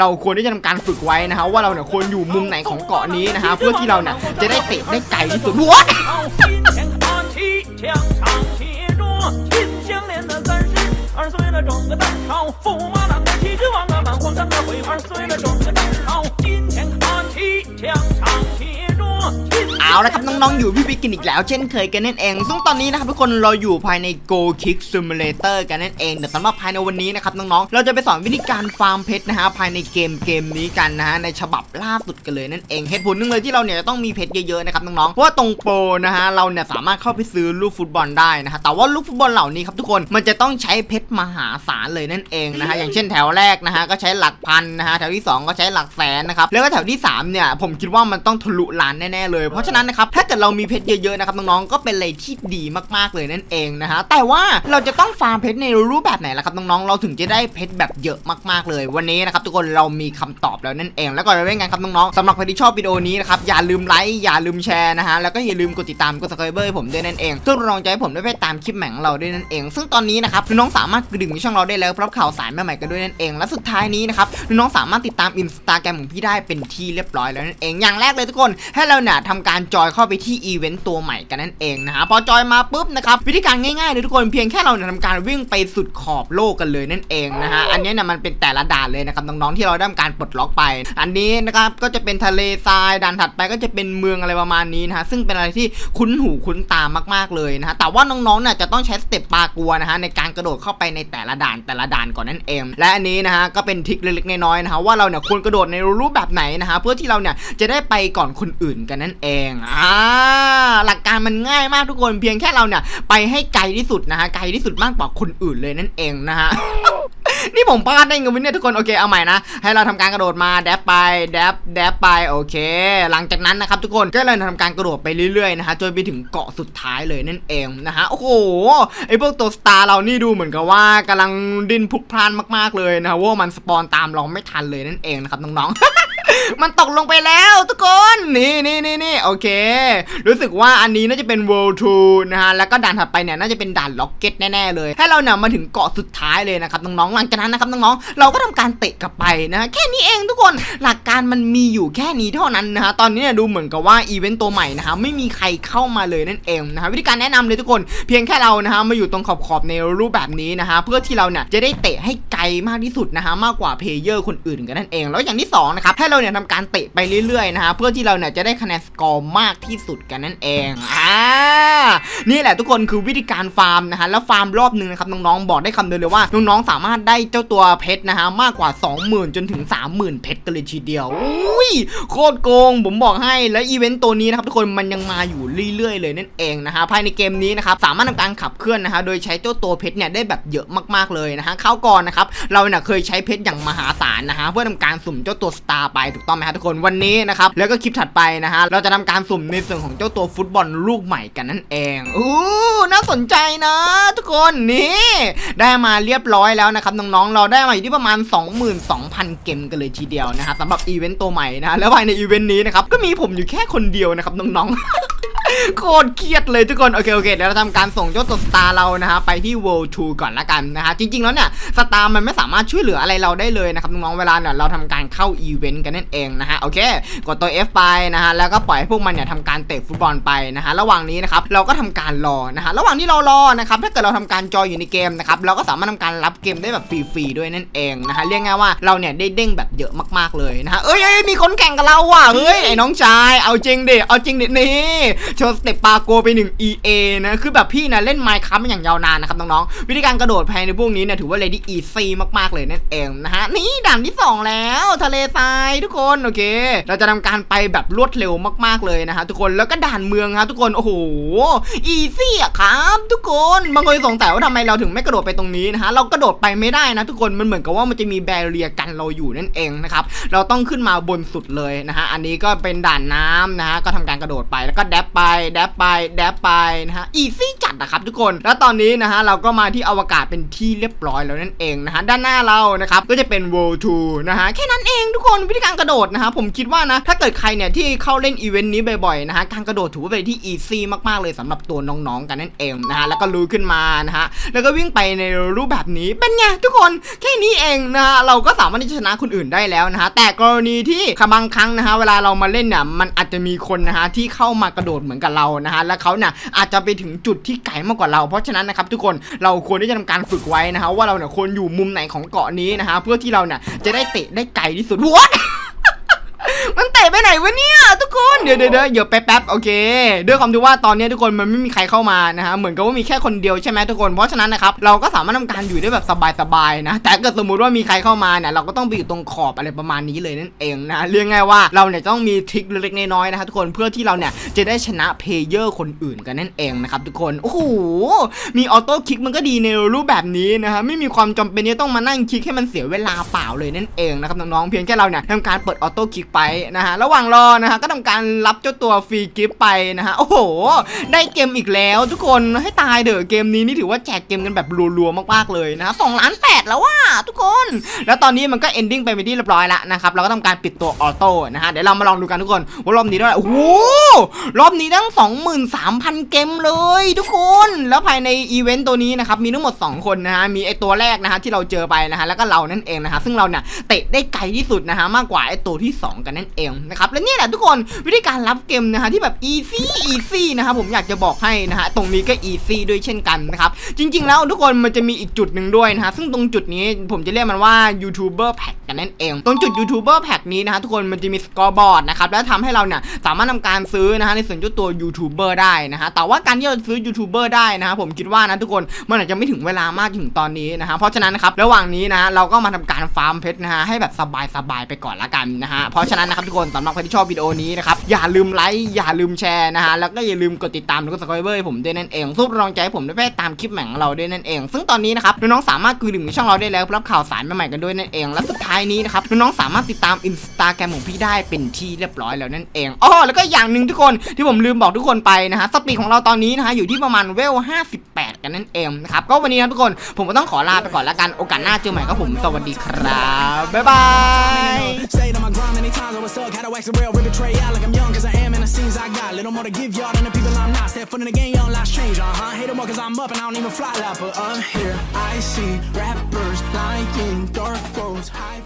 เราควรที่จะทำการฝึกไว้นะฮะว่าเราเนี่ยควรอยู่มุมไหนของเกาะนี้นะฮะเพื่อที่เราเนี่ยจะได้เตะได้ไกลที่สุดว้า 好，今天看齐，墙上写着秦香莲的三十二岁了，整个当朝，驸马郎的旗帜王啊，满皇上的徽二岁了，整个当 เอาละครับน้องๆอยู่พี่บิ๊กกันอีกแล้ว เช่นเคยกันนั่นเอง ซึ่งตอนนี้นะครับทุกคนเราอยู่ภายใน Go Kick Simulator กันนั่นเองแต่สำหรับภายในวันนี้นะครับน้องๆเราจะไปสอนวิธีการฟาร์มเพชรนะฮะภายในเกมเกมนี้กันนะฮะในฉบับล่าสุดกันเลยนั่นเองเหตุผลนึงเลยที่เราเนี่ยจะต้องมีเพชรเยอะๆนะครับน้องๆเพราะว่าตรงโปรนะฮะเราเนี่ยสามารถเข้าไปซื้อลูกฟุตบอลได้นะฮะแต่ว่าลูกฟุตบอลเหล่านี้ครับทุกคนมันจะต้องใช้เพชรมหาศาลเลยนั่นเองนะฮะอย่างเช่นแถวแรกนะฮะก็ใช้หลักพันนะฮะแถวที่สองก็ใช้หลักแสนนะครับแล้วก็แถวที่สามเนี่ยผมคิดว่ามันต้องทะลุล้านแน่ๆเลยเพราะฉะนั้นนะครับถ้าเกิดเรามีเพชรเยอะๆนะครับน้องๆก็เป็นอะไรที่ดีมากๆเลยนั่นเองนะฮะแต่ว่าเราจะต้องฟาร์มเพชรในรูปแบบไหนล่ะครับน้องๆเราถึงจะได้เพชรแบบเยอะมากๆเลย วันนี้นะครับทุกคนเรามีคำตอบแล้วนั่นเอง แล้วก่อนไปเล่นกันครับน้องๆสำหรับใครที่ชอบวิดีโอนี้นะครับอย่าลืมไลค์อย่าลืมแชร์นะฮะแล้วก็อย่าลืมกดติดตามกด subscribe ให้ผมด้วยนั่นเองซึ่งรองใจให้ผมได้ไปตามคลิปแหม่งเราด้วยนั่นเอง ซึ่งตอนนี้นะครับน้องๆสามารถกระดิ่งในช่องเราได้แล้วเพราะข่าวสารใหม่ๆกันด้วยนั่นเอง และสุดท้ายนี้นะครับน้องๆสามารถติดตามอินสตาแกรมของพี่ได้เป็นที่เรียบร้อยแล้วนั่นเองอย่างแรกเลยทุกคนให้เราเนี่ยทำการจอยเข้าไปที่อีเวนต์ตัวใหม่กันนั่นเองนะฮะพอจอยมาปุ๊บนะครับวิธีการง่ายๆเลยทุกคนเพียงแค่เราเนี่ยทำการวิ่งไปสุดขอบโลกกันเลยนั่นเองนะฮะอันนี้เนี่ยมันเป็นแต่ละด่านเลยนะครับน้องๆที่เราได้ทำการปลดล็อกไป อันนี้นะครับก็จะเป็นทะเลทรายด่านถัดไปก็จะเป็นเมืองอะไรประมาณนี้นะฮะซึ่งเป็นอะไรที่คุ้นหูคุ้นตามากๆเลยนะฮะแต่ว่าน้องๆเนี่ยจะต้องใช้สเต็ปปากัวนะฮะในการกระโดดเข้าไปในแต่ละด่านแต่ละด่านก่อนนั่นเอง และอันนี้นะฮะก็เป็นทริคเล็กๆน้อยๆนะฮะว่าเราเนี่ยควรกระโดดในรูปแบบไหนนะฮะเพื่อที่เราเนี่ยจะได้ไปก่อนคนอื่นกันนั่นเองอ่าหลักการมันง่ายมากทุกคนเพียงแค่เราเนี่ย ไปให้ไกลที่สุดนะฮะไกลที่สุดมากกว่าคนอื่นเลยนั่นเองนะฮะนี่ผมพลาดได้ไงวะเนี่ยทุกคนโอเคเอาใหม่นะให้เราทำการกระโดดมาแดบไปแดบแดบไปโอเค หลังจากนั้นนะครับทุกคนก็เลยทำการกระโดดไปเรื่อยๆนะฮะจนไปถึงเกาะสุดท้ายเลยนั่นเองนะฮะโอ้โหไอพวกตัวสตาร์เรานี่ดูเหมือนกับว่ากำลังดิ้นพลุกพล่านมากๆเลยนะฮะว่ามันสปอนตามเราไม่ทันเลยนั่นเองนะครับน้องๆ มันตกลงไปแล้วทุกคน นี่นี่นี่นี่โอเค รู้สึกว่าอันนี้น่าจะเป็น World 2นะฮะ แล้วก็ด่านถัดไปเนี่ยน่าจะเป็นด่านล็อกเก็ตแน่ๆเลย ให้เราเนี่ยมาถึงเกาะสุดท้ายเลยนะครับน้องๆ หลังจากนั้นนะครับน้องๆ เราก็ทำการเตะกลับไปนะฮะแค่นี้เองทุกคน หลักการมันมีอยู่แค่นี้เท่านั้นนะฮะ ตอนนี้เนี่ยดูเหมือนกับว่าอีเวนต์ตัวใหม่นะฮะไม่มีใครเข้ามาเลยนั่นเองนะฮะวิธีการแนะนำเลยทุกคน เพียงแค่เรานะฮะมาอยู่ตรงขอบๆในรูปแบบนี้นะฮะเพื่อที่เราเนี่ยจะได้เตะให้ไกลมากที่สุดนะฮะมากกว่าเพลเยอร์คนอื่นกันนั่นเอง แล้วอย่างที่สองนะครับให้เราเนี่ยทำการเตะไปเรื่อยๆนะฮะเพื่อที่เราเนี่ยจะได้คะแนนสกอร์มากที่สุดกันนั่นเองอ่า นี่แหละทุกคนคือวิธีการฟาร์มนะฮะ แล้วฟาร์มรอบหนึ่งนะครับน้องๆ บอกได้คำเดียวเลยว่าน้องๆ สามารถได้เจ้าตัวเพชรนะฮะมากกว่า 20,000 จนถึง 30,000 เพชรกันเลยทีเดียวอุ้ยโคตรโกงผมบอกให้ แล้วอีเวนต์ตัวนี้นะครับทุกคนมันยังมาอยู่เรื่อยๆ เลยนั่นเองนะฮะ ภายในเกมนี้นะครับสามารถทำการขับเคลื่อนนะฮะ โดยใช้เจ้าตัวเพชรเนี่ยได้แบบเยอะมากๆ เลยนะฮะเข้าก่อนนะครับเราเนี่ยเคยใช้เพชรอย่างมหาศาลนะฮะเพื่อทำการสุ่มเจ้าตัวสตาร์ไปถูกต้องไหมฮะทุกคนวันนี้นะครับแล้วก็คลิปถัดไปนะฮะเราจะทำการสุ่มในส่วนของเจ้าตัวฟุตบอลลูกใหม่กันนั่นเองอู้น่าสนใจนะ ทุกคนนี่ได้มาเรียบร้อยแล้วนะครับน้องๆเราได้มาอยู่ที่ประมาณ 22,000 เกมกันเลยทีเดียวนะครับสำหรับอีเวนต์ตัวใหม่นะแล้วภายในอีเวนต์นี้นะครับก็มีผมอยู่แค่คนเดียวนะครับน้องๆ โคตรเครียดเลยทุกคนโอเคโอเคเดี๋ยวเราทำการส่งเจ้าตัวสตาร์เรานะฮะไปที่ World 2 ก่อนละกันนะฮะจริง ๆ แล้วเนี่ยสตาร์มันไม่สามารถช่วยเหลืออะไรเราได้เลยนะครับน้องๆเวลาเนี่ยเราทำการเข้าอีเวนต์กันนั่นเองนะฮะโอเคกดตัว F ไปนะฮะแล้วก็ปล่อยให้พวกมันเนี่ยทำการเตะฟุตบอลไปนะฮะระหว่างนี้นะครับเราก็ทำการรอนะฮะระหว่างที่เรารอนะครับถ้าเกิดเราทำการจอยอยู่ในเกมนะครับเราก็สามารถทำการรับเกมได้แบบฟรีๆด้วยนั่นเองนะฮะเรียกง่ายว่าเราเนี่ยได้เด้งแบบเยอะมากๆเลยนะฮะเอ้ยมีคนแข่งกับเราว่ะเฮ้ยไอ้น้องชายเอาจริงดิเอาจริงดินี่ชว์สเต็ปปาโกไปหนึ่ง EA นะคือแบบพี่นะเล่นไมค์คัพมาอย่างยาวนานนะครับน้องๆวิธีการกระโดดภายในพวกนี้เนี่ยถือว่าเลดี้อีซี่มากๆเลยนั่นเองนะฮะนี่ด่านที่สองแล้วทะเลทรายทุกคนโอเค เราจะทำการไปแบบรวดเร็วมากๆเลยนะฮะทุกคนแล้วก็ด่านเมืองครับทุกคนโอ้โหอีซี่อะครับทุกคนบางคนสงสัยว่าทำไมเราถึงไม่กระโดดไปตรงนี้นะฮะเรากระโดดไปไม่ได้นะทุกคนมันเหมือนกับว่ามันจะมีแบเรียกันเราอยู่นั่นเองนะครับเราต้องขึ้นมาบนสุดเลยนะฮะอันนี้ก็เป็นด่านน้ำนะฮะก็ทำการกระโดดไปแล้วก็แดบไปแดบไปแดบไปนะฮะอีซี่จัดนะครับทุกคน แล้วตอนนี้นะฮะเราก็มาที่อวกาศเป็นที่เรียบร้อยแล้วนั่นเองนะฮะด้านหน้าเรานะครับก็จะเป็น World 2นะฮะแค่นั้นเองทุกคนวิธีการกระโดดนะฮะผมคิดว่านะถ้าเกิดใครเนี่ยที่เข้าเล่นอีเวนต์นี้บ่อยๆนะฮะการกระโดดถือว่าเป็นที่อีซี่มากๆเลยสำหรับตัวน้องๆกันนั่นเองนะฮะแล้วก็รู้ขึ้นมานะฮะแล้วก็วิ่งไปในรูปแบบนี้เป็นไงทุกคนแค่นี้เองนะฮะเราก็สามารถที่จะชนะคนอื่นได้แล้วนะฮะแต่กรณีที่บางครั้งนะฮะเวลาเรามาเล่นเนี่ยมันอาจจะมีคนนะฮะที่เข้ามากระโดดเหมือนกับเรานะฮะและเขาเนี่ยอาจจะไปถึงจุดที่ไกลมากกว่าเรา เพราะฉะนั้นนะครับทุกคนเราควรที่จะทำการฝึกไว้นะฮะว่าเราเนี่ยควรอยู่มุมไหนของเกาะนี้นะฮะเพื่อที่เราเนี่ยจะได้เตะได้ไกลที่สุดว h a ะไปไหนวะเนี่ยทุกคนเดี๋ยวเดี๋ยวเดี๋ยวเดี๋ยวแป๊บๆโอเค ด้วยความที่ว่าตอนนี้ทุกคนมันไม่มีใครเข้ามานะฮะเหมือนกับว่ามีแค่คนเดียวใช่ไหมทุกคนเพราะฉะนั้นนะครับเราก็สามารถทำการอยู่ได้แบบสบายๆนะแต่ถ้าเกิดสมมุติว่ามีใครเข้ามาเนี่ยเราก็ต้องไปอยู่ตรงขอบอะไรประมาณนี้เลยนั่นเองนะเรียกง่ายว่าเราเนี่ยต้องมีทริคเล็กๆน้อยๆนะฮะทุกคนเพื่อที่เราเนี่ยจะได้ชนะเพลเยอร์คนอื่นกันนั่นเองนะครับทุกคนโอ้โหมีออโต้คลิกมันก็ดีในรูปแบบนี้นะฮะไม่มีความจำเป็นที่ต้องมานั่งคลิกให้มันเสียเวลาเปล่าเลยนั่นเองนะครับน้องๆเพียงแค่เราเนี่ยทำการเปิดออโต้คลิกไปนะฮะระหว่างรอนะฮะก็ทำการรับเจ้าตัวฟรีกิฟต์ไปนะฮะโอ้โห ได้เกมอีกแล้ว ทุกคนให้ตายเถอะเกมนี้นี่ถือว่าแจกเกมกันแบบรัวๆมากๆเลยนะฮะสองล้านแปดแล้วว่าทุกคน แล้วตอนนี้มันก็เอนดิ้งไปเป็นที่เรียบร้อยแล้วนะครับเราก็ทำการปิดตัวออโต้นะฮะเดี๋ยวเรามาลองดูกันทุกคนว่ารอบนี้ได้โอ้โหรอบนี้ตั้ง 23,000 เกมเลย ทุกคนแล้วภายในอีเวนต์ตัวนี้นะครับมีทั้งหมด 2 คนนะฮะมีไอตัวแรกนะฮะที่เราเจอไปนะฮะแล้วก็เรานั่นเองนะฮะซึ่งเราเนี่ยเตะได้ไกลที่สุดนะฮะมากกว่าไอตัวที่ 2 กันนั่นเองนะครับและนี่แหละทุกคนวิธีการรับเกมนะฮะที่แบบ easy easy นะครับผมอยากจะบอกให้นะฮะตรงนี้ก็ easy ด้วยเช่นกันนะครับจริง ๆ แล้วทุกคนมันจะมีอีกจุดหนึ่งด้วยนะฮะซึ่งตรงจุดนี้ผมจะเรียกมันว่า YouTuber Pack กันนั่นเองตรงจุด YouTuber Pack นี้นะฮะทุกคนมันจะมีสกอร์บอร์ดนะครับแล้วทำให้เราเนี่ยสามารถทำการซื้อนะฮะในส่วนเจ้าตัว YouTuber ได้นะฮะแต่ว่าการที่เราซื้อ YouTuber ได้นะฮะผมคิดว่านะทุกคนมันอาจจะไม่ถึงเวลามากถึงตอนนี้นะฮะเพราะฉะนั้นนะครับระหว่างนี้นะเราก็มาทำการฟาร์มเพชรนะฮะให้แบบสบายๆไปก่อนละกันนะฮะเพราะฉะนั้นนะครับทุกคนสำหรับใครที่ชอบวิดีโอนี้นะครับ อย่าลืมไลค์อย่าลืมแชร์นะฮะแล้วก็อย่าลืมกดติดตามแล้วก็สกอยเบอร์ให้ผมด้วยนั่นเองสู้รองใจให้ผมด้ไปตามคลิปใหม่ของเราด้วยนั่นเอง ซึ่งตอนนี้นะครับน้องๆสามารถคุยถึงช่องเราได้แล้วรับข่าวสารใหม่ๆกันด้วยนั่นเอง และสุดท้ายนี้นะครับน้องๆสามารถติดตามอินสตาแกรมของพี่ได้เป็นที่เรียบร้อยแล้วนั่นเองอ๋อแล้วก็อย่างหนึ่งทุกคนที่ผมลืมบอกทุกคนไปนะฮะสปีดของเราตอนนี้นะฮะอยู่ที่ประมาณเวล 58 กันนั่นเองนะครับก็วันนี้นะทุกคนผมก็ต้องขอลาไปก่อนละกันโอกาสหน้าเจอใหม่ครับผมสวัสดีครับบ๊ายบาย wax a real, rip tray out like I'm young, cause I am, and the scenes I got. Little more to give y'all than the people I'm not. Step foot in the game, young, life's change, uh huh. Hate them more cause I'm up and I don't even fly but I'm here. I see rappers lying, dark roads, high.